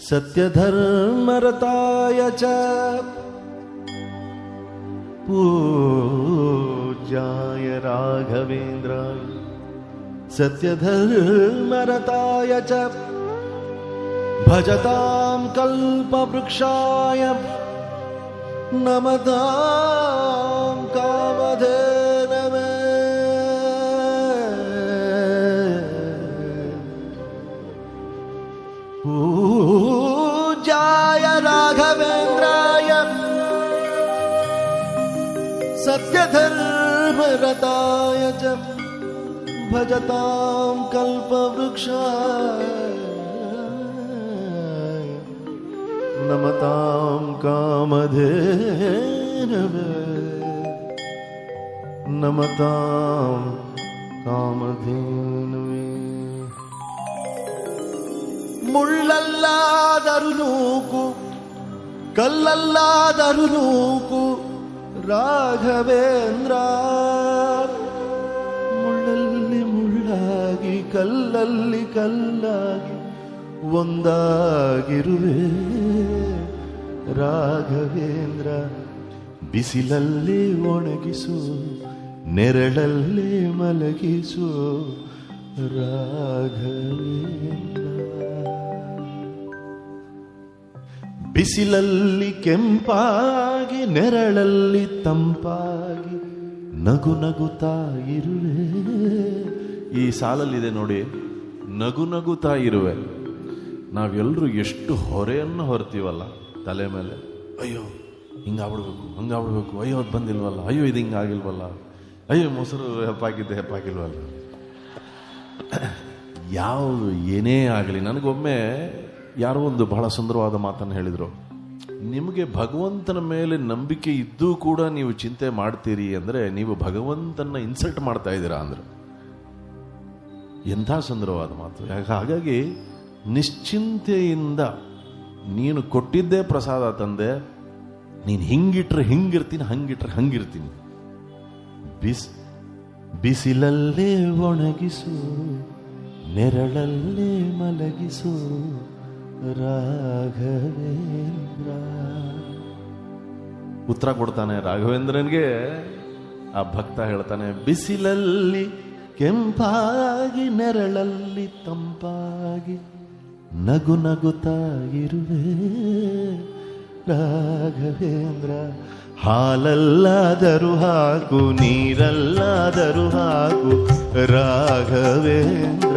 सत्यधर्मरताय च पूज्याय राघवेन्द्राय। सत्यधर्मरताय च भजतां कल्पवृक्षाय नमतां कामधेनवे सत्यधर्मरताय च भजतां कल्पवृक्षाय नमतां कामधेनवे नमतां कामधेनवे ಮುಳ್ಳಲ್ಲಾದರು ನೂಕು ಕಲ್ಲಲ್ಲಾದರು ನೂಕು ರಾಘವೇಂದ್ರ. ಮುಳ್ಳಲ್ಲಿ ಮುಳ್ಳಾಗಿ ಕಲ್ಲಲ್ಲಿ ಕಲ್ಲಾಗಿ ಒಂದಾಗಿರುವೆ. ರಾಘವೇಂದ್ರ ಬಿಸಿಲಲ್ಲಿ ಒಣಗಿಸು ನೆರಳಲ್ಲಿ ಮಲಗಿಸು. ರಾಘವೇಂದ್ರ. ಬಿಸಿಲಲ್ಲಿ ಕೆಂಪಾಗಿ, ನೆರಳಲ್ಲಿ ತಂಪಾಗಿ ನಗು ನಗುತ್ತಾ ಇರುವೆ. ಈ ಸಾಲಲ್ಲಿದೆ ನೋಡಿ, ನಗು ನಗುತ್ತಾ ಇರುವೆ. ನಾವೆಲ್ಲರೂ ಎಷ್ಟು ಹೊರೆಯನ್ನು ಹೊರತೀವಲ್ಲ ತಲೆ ಮೇಲೆ. ಅಯ್ಯೋ, ಹಿಂಗಾಗ್ಬಿಡ್ಬೇಕು, ಹಂಗಾಗ್ಬಿಡ್ಬೇಕು. ಅಯ್ಯೋ, ಅದು ಬಂದಿಲ್ವಲ್ಲ. ಅಯ್ಯೋ, ಇದು ಹಿಂಗಾಗಿಲ್ವಲ್ಲ. ಅಯ್ಯೋ, ಮೊಸರು ಹೆಪ್ಪಾಗಿದ್ದೆ, ಹೆಪ್ಪಾಗಿಲ್ವಲ್ಲ. ಯಾವುದು ಏನೇ ಆಗಲಿ, ನನಗೊಮ್ಮೆ ಯಾರೋ ಒಂದು ಬಹಳ ಸುಂದರವಾದ ಮಾತನ್ನು ಹೇಳಿದರು. ನಿಮಗೆ ಭಗವಂತನ ಮೇಲೆ ನಂಬಿಕೆ ಇದ್ದೂ ಕೂಡ ನೀವು ಚಿಂತೆ ಮಾಡ್ತೀರಿ ಅಂದರೆ ನೀವು ಭಗವಂತನ ಇನ್ಸಲ್ಟ್ ಮಾಡ್ತಾ ಇದ್ದೀರಾ ಅಂದರು. ಎಂಥ ಸುಂದರವಾದ ಮಾತು. ಹಾಗಾಗಿ ನಿಶ್ಚಿಂತೆಯಿಂದ ನೀನು ಕೊಟ್ಟಿದ್ದೇ ಪ್ರಸಾದ ತಂದೆ, ನೀನು ಹಿಂಗಿಟ್ರೆ ಹಿಂಗಿರ್ತೀನಿ, ಹಂಗಿಟ್ರೆ ಹಂಗಿರ್ತೀನಿ. ಬಿಸ್, ಬಿಸಿಲಲ್ಲೇ ಒಣಗಿಸು, ನೆರಳಲ್ಲೇ ಮಲಗಿಸು ರಾಘವೇಂದ್ರ. ಉತ್ತರ ಕೊಡ್ತಾನೆ, ರಾಘವೇಂದ್ರನ್ಗೆ ಆ ಭಕ್ತ ಹೇಳ್ತಾನೆ, ಬಿಸಿಲಲ್ಲಿ, ಕೆಂಪಾಗಿ, ನೆರಳಲ್ಲಿ, ತಂಪಾಗಿ, ನಗು ನಗುತ್ತಾಗಿರುವೆ ರಾಘವೇಂದ್ರ. ಹಾಲಲ್ಲಾದರೂ ಹಾಕು, ನೀರಲ್ಲಾದರೂ ಹಾಕು, ರಾಘವೇಂದ್ರ.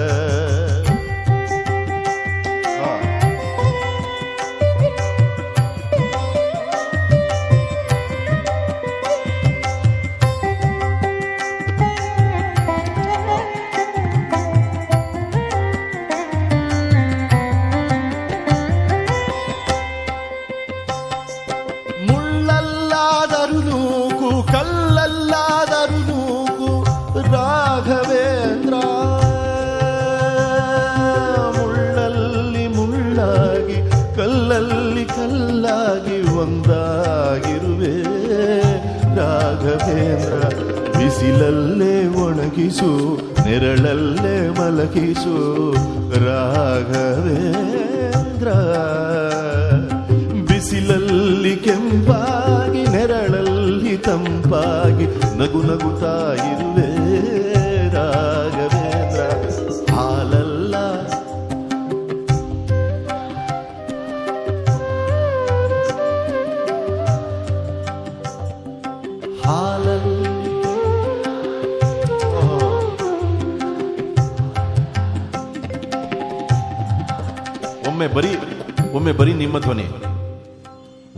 ರಾಘವೇಂದ್ರ ಬಿಸಿಲಲ್ಲೇ ಒಣಗಿಸು ನೆರಳಲ್ಲೇ ಮಲಗಿಸು ರಾಘವೇಂದ್ರ. ಬಿಸಿಲಲ್ಲಿ ಕೆಂಪಾಗಿ ನೆರಳಲ್ಲಿ ತಂಪಾಗಿ ನಗು ನಗುತ್ತಾ ಇರುವೆ ಒಮ್ಮೆ ಬರೀ ಒಮ್ಮೆ ಬರೀ ನಿಮ್ಮ ಧ್ವನಿ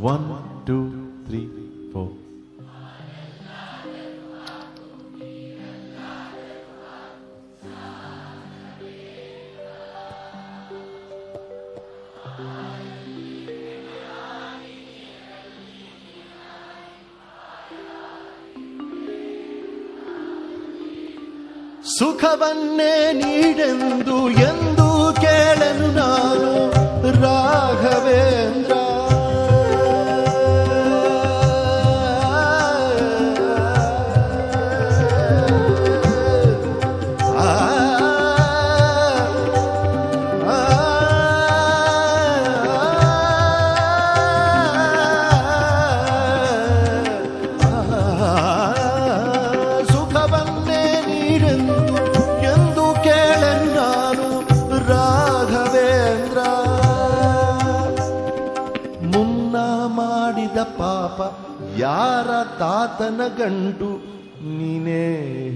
ಒನ್ ಟೂ ಸುಖವನ್ನೇ ನೀಡೆಂದು ಎಂದು ಕೇಳನು ನಾನು ರಾಘವೇಂದ್ರ ಯಾರ ತಾತನ ಗಂಟು ನೀನೇ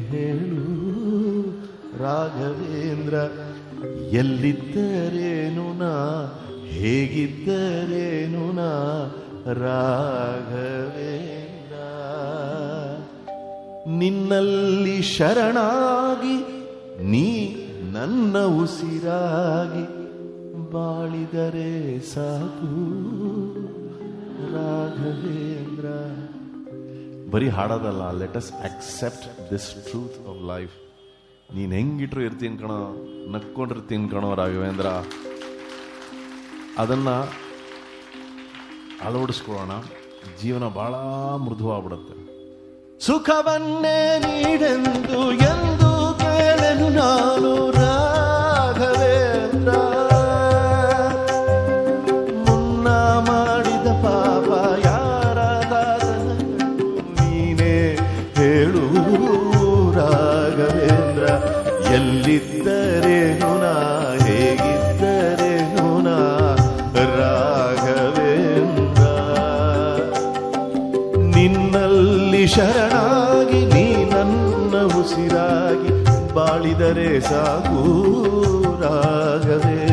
ಹೇಳು. ರಾಘವೇಂದ್ರ, ಎಲ್ಲಿದ್ದರೇನು ನಾ? ಹೇಗಿದ್ದರೇನು ನಾ? ರಾಘವೇಂದ್ರ, ನಿನ್ನಲ್ಲಿ ಶರಣಾಗಿ, ನೀ ನನ್ನ ಉಸಿರಾಗಿ ಬಾಳಿದರೆ ಸಾಕು. ರಾಘವೇಂದ್ರ. ಬರೀ ಹಾಡೋದಲ್ಲ let us accept this truth of life ನೀನು ಹೆಂಗಿಟ್ರು ಇರ್ತೀನಿ ಕಣೋ ನಕ್ಕೊಂಡಿರ್ತೀನಿ ಕಣೋ ರಾಘವೇಂದ್ರ. ಅದನ್ನ ಅಳವಡಿಸ್ಕೊಳ್ಳೋಣ. ಜೀವನ ಬಹಳ ಮೃದುವಾಗ್ಬಿಡುತ್ತೆ. ಸುಖವನ್ನೇ ನೀಡೆಂದು ಎಂದು ಕೇಳನು ನಾನು ಎಲ್ಲಿದ್ದರೇನು ನಾ? ಹೇಗಿದ್ದರೇನು ನಾ? ರಾಘವೇಂದ್ರ ನಿನ್ನಲ್ಲಿ ಶರಣಾಗಿ ನೀ ನನ್ನ ಉಸಿರಾಗಿ ಬಾಳಿದರೆ ಸಾಕು ರಾಘವೇಂದ್ರ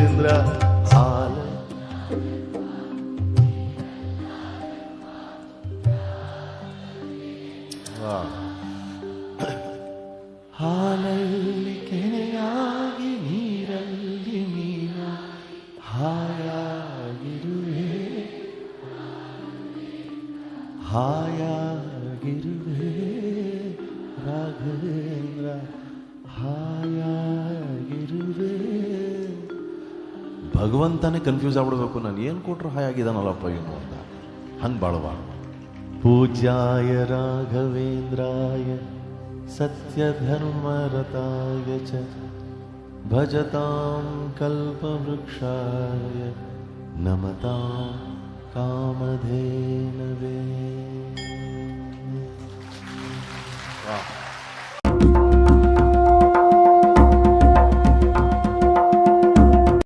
ಹಾಯಾಗಿರುವೆ ರಾಘವೇಂದ್ರ, ಹಾಯಾಗಿರುವೆ. ಭಗವಂತನೇ ಕನ್ಫ್ಯೂಸ್ ಆಗ್ಬಿಡ್ಬೇಕು. ನಾನು ಏನು ಕೊಟ್ಟರು ಹಾಯಾಗಿದ್ದಾನಲ್ಲಪ್ಪ ಏನು ಅಂತ. ಹಂಗೆ ಬಾಳಬಾರ್ದು ಪೂಜ್ಯಾಯ ರಾಘವೇಂದ್ರಾಯ, ಸತ್ಯಧರ್ಮರತಾಯ ಚ, ಭಜತಾಂ ಕಲ್ಪವೃಕ್ಷಾಯ, ನಮತಾಂ कामधेनवे।